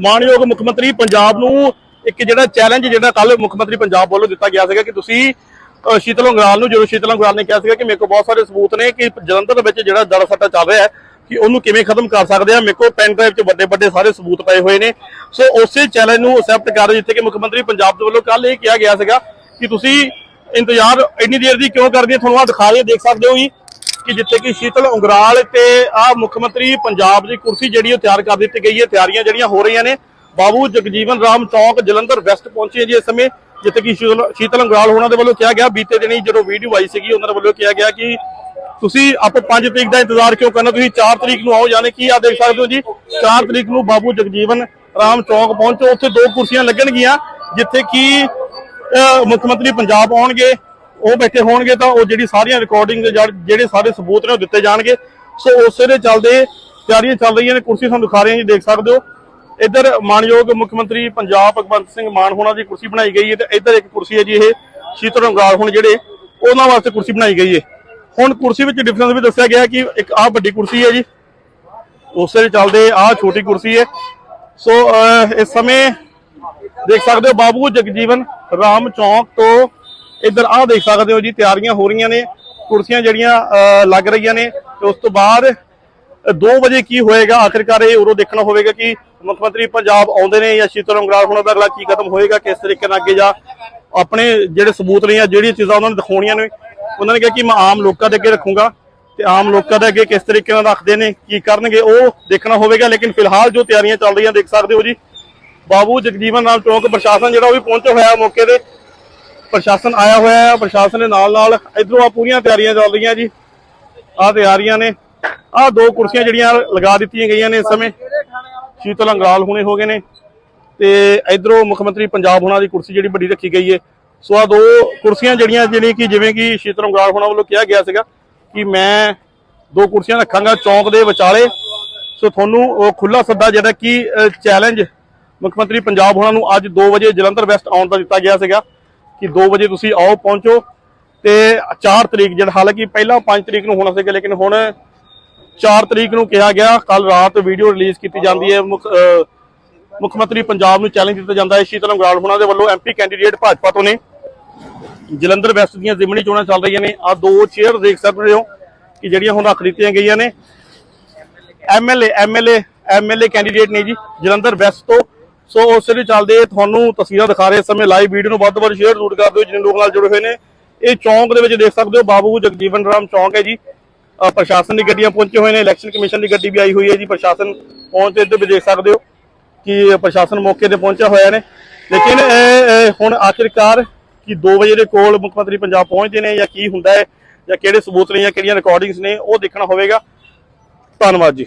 ਮਾਨਯੋਗ ਮੁੱਖ ਮੰਤਰੀ ਪੰਜਾਬ ਨੂੰ ਇੱਕ ਜਿਹੜਾ ਚੈਲੰਜ ਜਿਹੜਾ ਕੱਲ ਮੁੱਖ ਮੰਤਰੀ ਪੰਜਾਬ ਵੱਲੋਂ ਦਿੱਤਾ ਗਿਆ ਸੀਗਾ ਕਿ ਤੁਸੀਂ ਸ਼ੀਤਲ ਅੰਗਰਾਲ ਨੂੰ, ਜਦੋਂ ਸ਼ੀਤਲ ਅੰਗਰਾਲ ਨੇ ਕਿਹਾ ਸੀਗਾ ਕਿ ਮੇਰੇ ਕੋਲ ਬਹੁਤ ਸਾਰੇ ਸਬੂਤ ਨੇ ਕਿ ਜਲੰਧਰ ਵਿੱਚ ਜਿਹੜਾ ਦੜਾ ਸੱਟਾ ਚੱਲ ਰਿਹਾ ਹੈ, ਕਿ ਉਹਨੂੰ ਕਿਵੇਂ ਖਤਮ ਕਰ ਸਕਦੇ ਆ, ਮੇਰੇ ਕੋਲ ਪੈਨ ਡਰਾਈਵ 'ਚ ਵੱਡੇ ਵੱਡੇ ਸਾਰੇ ਸਬੂਤ ਪਏ ਹੋਏ ਨੇ। ਸੋ ਉਸੇ ਚੈਲੰਜ ਨੂੰ ਅਸੈਪਟ ਕਰ ਰਹੇ ਜਿੱਥੇ ਕਿ ਮੁੱਖ ਮੰਤਰੀ ਪੰਜਾਬ ਦੇ ਵੱਲੋਂ ਕੱਲ ਇਹ ਕਿਹਾ ਗਿਆ ਸੀਗਾ ਕਿ ਤੁਸੀਂ ਇੰਤਜ਼ਾਰ ਇੰਨੀ ਦੇਰ ਦੀ ਕਿਉਂ ਕਰਦੇ ਤੁਹਾਨੂੰ ਆ ਦਿਖਾ ਰਹੇ ਦੇਖ ਸਕਦੇ ਹੋ ਜੀ। ਕਿ ਜਿੱਥੇ ਕਿ ਸ਼ੀਤਲ ਉਂਗਰਾਲ ਤੇ ਆ ਮੁੱਖ ਮੰਤਰੀ ਪੰਜਾਬ ਦੀ ਕੁਰਸੀ ਜਿਹੜੀ ਉਹ ਤਿਆਰ ਕਰ ਦਿੱਤੀ ਗਈ ਹੈ। ਤਿਆਰੀਆਂ ਜਿਹੜੀਆਂ ਹੋ ਰਹੀਆਂ ਨੇ। ਬਾਬੂ ਜਗਜੀਵਨ ਰਾਮ ਚੌਂਕ ਜਲੰਧਰ ਵੈਸਟ ਪਹੁੰਚੇ ਹੈ ਜੀ ਇਸ ਸਮੇਂ ਜਿੱਥੇ ਕਿ ਸ਼ੀਤਲ ਸ਼ੀਤਲ ਉਂਗਰਾਲ ਉਹਨਾਂ ਦੇ ਵੱਲੋਂ ਕਿਹਾ ਗਿਆ। ਬੀਤੇ ਦਿਨੀ ਜਦੋਂ ਵੀਡੀਓ ਆਈ ਸੀਗੀ ਉਹਨਾਂ ਦੇ ਵੱਲੋਂ ਕਿਹਾ ਗਿਆ ਕਿ ਤੁਸੀਂ ਆਪੋ 5 ਤਰੀਕ ਦਾ ਇੰਤਜ਼ਾਰ ਕਿਉਂ ਕਰਨਾ? ਤੁਸੀਂ 4 ਤਰੀਕ ਨੂੰ ਆਓ ਯਾਨੀ ਕਿ ਆ ਦੇਖ ਸਕਦੇ ਹੋ ਜੀ 4 ਤਰੀਕ ਨੂੰ ਬਾਬੂ ਜਗਜੀਵਨ ਰਾਮ ਚੌਂਕ ਪਹੁੰਚੋ। ਉੱਥੇ ਦੋ ਕੁਰਸੀਆਂ ਲੱਗਣਗੀਆਂ ਜਿੱਥੇ ਕਿ ਅਹ, ਮੁੱਖ ਮੰਤਰੀ ਪੰਜਾਬ ਆਉਣਗੇ। ਉਹ ਬੈਠੇ ਹੋਣਗੇ ਤਾਂ ਉਹ ਜਿਹੜੀ ਸਾਰੀਆਂ ਰਿਕਾਰਡਿੰਗ ਜਿਹੜੇ ਸਾਰੇ ਸਬੂਤ ਨੇ ਉਹ ਦਿੱਤੇ ਜਾਣਗੇ। ਸੋ ਉਸੇ ਦੇ ਚੱਲਦੇ ਤਿਆਰੀਆਂ ਚੱਲ ਰਹੀਆਂ ਨੇ, ਕੁਰਸੀ ਤੁਹਾਨੂੰ ਦਿਖਾ ਰਹੇ ਹਾਂ ਜੀ, ਦੇਖ ਸਕਦੇ ਹੋ। ਇੱਧਰ ਮਾਨਯੋਗ ਮੁੱਖ ਮੰਤਰੀ ਪੰਜਾਬ ਭਗਵੰਤ ਸਿੰਘ ਮਾਨ ਹੋਣਾ ਦੀ ਕੁਰਸੀ ਬਣਾਈ ਗਈ ਹੈ ਤੇ ਇੱਧਰ ਇੱਕ ਕੁਰਸੀ ਹੈ ਜੀ ਇਹ ਸ਼ੀਤਲ ਅੰਗਰਾਲ ਹੁਣ ਜਿਹੜੇ, ਉਹਨਾਂ ਵਾਸਤੇ ਕੁਰਸੀ ਬਣਾਈ ਗਈ ਹੈ। ਹੁਣ ਕੁਰਸੀ ਵਿੱਚ ਡਿਫਰੈਂਸ ਵੀ ਦੱਸਿਆ ਗਿਆ ਕਿ ਇੱਕ ਆਹ ਵੱਡੀ ਕੁਰਸੀ ਹੈ ਜੀ। ਉਸੇ ਦੇ ਚੱਲਦੇ ਆਹ ਛੋਟੀ ਕੁਰਸੀ ਹੈ। ਸੋ ਇਸ ਸਮੇਂ ਦੇਖ ਸਕਦੇ ਹੋ ਬਾਬੂ ਜਗਜੀਵਨ ਰਾਮ ਚੌਂਕ ਤੋਂ ਇੱਧਰ ਆਹ ਦੇਖ ਸਕਦੇ ਹੋ ਜੀ, ਤਿਆਰੀਆਂ ਹੋ ਰਹੀਆਂ ਨੇ, ਕੁਰਸੀਆਂ ਜਿਹੜੀਆਂ ਲੱਗ ਰਹੀਆਂ ਨੇ ਤੇ ਉਸ ਤੋਂ ਬਾਅਦ 2 ਵਜੇ ਕੀ ਹੋਏਗਾ? ਆਖਿਰਕਾਰ ਇਹ ਉਰੋਂ ਦੇਖਣਾ ਹੋਵੇਗਾ ਕਿ ਮੁੱਖ ਮੰਤਰੀ ਪੰਜਾਬ ਆਉਂਦੇ ਨੇ ਜਾਂ ਸ਼ੀਤਲ ਅੰਗਰਾਲ ਹੋਣਾ ਦਾ ਅਗਲਾ ਕੀ ਕਦਮ ਹੋਏਗਾ, ਕਿਸ ਤਰੀਕੇ ਨਾਲ ਅੱਗੇ ਜਾ ਆਪਣੇ ਜਿਹੜੇ ਸਬੂਤ ਨੇ ਜਾਂ ਜਿਹੜੀਆਂ ਚੀਜ਼ਾਂ ਉਹਨਾਂ ਨੇ ਦਿਖਾਉਣੀਆਂ ਨੇ, ਉਹਨਾਂ ਨੇ ਕਿਹਾ ਕਿ ਮੈਂ ਆਮ ਲੋਕਾਂ ਦੇ ਅੱਗੇ ਰੱਖੂੰਗਾ ਤੇ ਆਮ ਲੋਕਾਂ ਦੇ ਅੱਗੇ ਕਿਸ ਤਰੀਕੇ ਨਾਲ ਰੱਖਦੇ ਨੇ, ਕੀ ਕਰਨਗੇ, ਉਹ ਦੇਖਣਾ ਹੋਵੇਗਾ, ਲੇਕਿਨ ਫਿਲਹਾਲ ਜੋ ਤਿਆਰੀਆਂ ਚੱਲ ਰਹੀਆਂ, ਦੇਖ ਸਕਦੇ ਹੋ ਜੀ, ਬਾਬੂ ਜਗਜੀਵਨ ਰਾਮ ਚੌਂਕ ਪ੍ਰਸ਼ਾਸਨ ਜਿਹੜਾ ਉਹ ਵੀ ਪਹੁੰਚਿਆ ਹੋਇਆ ਮੌਕੇ ਤੇ ਪ੍ਰਸ਼ਾਸਨ ਆਇਆ ਹੋਇਆ ਹੈ, ਪ੍ਰਸ਼ਾਸਨ ਦੇ ਨਾਲ ਨਾਲ ਇਧਰੋਂ ਆ ਪੂਰੀਆਂ ਤਿਆਰੀਆਂ ਚੱਲ ਰਹੀਆਂ ਜੀ। ਆ ਤਿਆਰੀਆਂ ਨੇ। ਆ ਦੋ ਕੁਰਸੀਆਂ ਜਿਹੜੀਆਂ ਲਗਾ ਦਿੱਤੀਆਂ ਗਈਆਂ ਨੇ ਇਸ ਸਮੇਂ। ਸ਼ੀਤਲ ਅੰਗਰਾਲ ਹੁਣੇ ਹੋ ਗਏ ਨੇ। ਤੇ ਇਧਰੋਂ ਮੁੱਖ ਮੰਤਰੀ ਪੰਜਾਬ ਹੋਣਾ ਦੀ ਕੁਰਸੀ ਜਿਹੜੀ ਵੱਡੀ ਰੱਖੀ ਗਈ ਹੈ ਸੋ ਆ ਦੋ ਕੁਰਸੀਆਂ ਜਿਹੜੀਆਂ ਜਿਹੜੀ ਕਿ ਜਿਵੇਂ ਕਿ ਸ਼ੀਤਲ ਅੰਗਰਾਲ ਹੋਣਾ ਵੱਲੋਂ ਕਿਹਾ ਗਿਆ ਸੀਗਾ ਕਿ ਮੈਂ ਦੋ ਕੁਰਸੀਆਂ ਰੱਖਾਂਗਾ ਚੌਂਕ ਦੇ ਵਿਚਾਲੇ। ਸੋ ਤੁਹਾਨੂੰ ਉਹ ਖੁੱਲਾ ਸੱਦਾ ਜਿਹੜਾ ਕਿ ਚੈਲੰਜ ਮੁੱਖ ਮੰਤਰੀ ਪੰਜਾਬ ਹੋਣਾ ਨੂੰ ਅੱਜ 2 ਵਜੇ ਜਲੰਧਰ ਵੈਸਟ ਆਉਣ ਦਾ ਦਿੱਤਾ ਗਿਆ ਸੀਗਾ। ਕਿ 2 ਵਜੇ ਤੁਸੀਂ ਆਓ, ਪਹੁੰਚੋ। ਤੇ 4 ਤਰੀਕ ਜਿਹੜਾ, ਹਾਲਾਂਕਿ ਪਹਿਲਾਂ 5 ਤਰੀਕ ਨੂੰ ਹੋਣਾ ਸੀਗਾ, ਲੇਕਿਨ ਹੁਣ 4 ਤਰੀਕ ਨੂੰ ਕਿਹਾ ਗਿਆ, ਕੱਲ ਰਾਤ ਵੀਡੀਓ ਰਿਲੀਜ਼ ਕੀਤੀ ਜਾਂਦੀ ਹੈ। ਮੁੱਖ ਮੁੱਖ ਮੰਤਰੀ ਪੰਜਾਬ ਨੂੰ ਚੈਲੰਜ ਦਿੱਤਾ ਜਾਂਦਾ ਹੈ। ਸ਼ੀਤਲ ਅੰਗਰਾਲ ਹੋਣਾ ਦੇ ਵੱਲੋਂ ਐਮਪੀ ਕੈਂਡੀਡੇਟ ਭਾਜਪਾ ਤੋਂ ਨੇ। ਜਲੰਧਰ ਵੈਸਟ ਦੀਆਂ ਜ਼ਿਮਨੀ ਚੋਣਾਂ ਚੱਲ ਰਹੀਆਂ ਨੇ। ਆ ਦੋ ਚੇਅਰ ਦੇਖ ਸਕਦੇ ਹੋ ਕਿ ਜਿਹੜੀਆਂ ਹੁਣ ਰੱਖ ਦਿੱਤੀਆਂ ਗਈਆਂ ਨੇ। ਐਮਐਲਏ ਐਮਐਲਏ ਐਮਐਲਏ ਕੈਂਡੀਡੇਟ ਨੇ ਜੀ, ਜਲੰਧਰ ਵੈਸਟ ਤੋਂ। ਸੋ ਉਸ ਦੇ ਚੱਲਦੇ ਤੁਹਾਨੂੰ ਤਸਵੀਰਾਂ ਦਿਖਾ ਰਹੇ ਸਮੇਂ ਲਾਈਵ ਵੀਡੀਓ ਨੂੰ ਵੱਧ ਤੋਂ ਵੱਧ ਸ਼ੇਅਰ ਜ਼ਰੂਰ ਕਰ ਦਿਓ, ਜਿੰਨੇ ਲੋਕ ਨਾਲ ਜੁੜੇ ਹੋਏ ਨੇ। ਇਹ ਚੌਂਕ ਦੇ ਵਿੱਚ ਦੇਖ ਸਕਦੇ ਹੋ ਬਾਬੂ ਜਗਜੀਵਨ ਰਾਮ ਚੌਂਕ ਹੈ ਜੀ। ਪ੍ਰਸ਼ਾਸਨ ਦੀ ਗੱਡੀਆਂ ਪਹੁੰਚੇ ਹੋਏ ਨੇ ਇਲੈਕਸ਼ਨ ਕਮਿਸ਼ਨ ਦੀ ਗੱਡੀ ਵੀ ਆਈ ਹੋਈ ਹੈ ਜੀ। ਪ੍ਰਸ਼ਾਸਨ ਪਹੁੰਚੇ ਇੱਧਰ ਵੀ ਦੇਖ ਸਕਦੇ ਹੋ ਕਿ ਪ੍ਰਸ਼ਾਸਨ ਮੌਕੇ ਤੇ ਪਹੁੰਚਿਆ ਹੋਇਆ ਨੇ। ਲੇਕਿਨ ਹੁਣ ਆਖਿਰਕਾਰ ਕਿ 2 ਵਜੇ ਦੇ ਕੋਲ ਮੁੱਖ ਮੰਤਰੀ ਪੰਜਾਬ ਪਹੁੰਚਦੇ ਨੇ ਜਾਂ ਕੀ ਹੁੰਦਾ ਹੈ ਜਾਂ ਕਿਹੜੇ ਸਬੂਤ ਨੇ ਜਾਂ ਕਿਹੜੀਆਂ ਰਿਕਾਰਡਿੰਗਸ ਨੇ, ਉਹ ਦੇਖਣਾ ਹੋਵੇਗਾ। ਧੰਨਵਾਦ ਜੀ।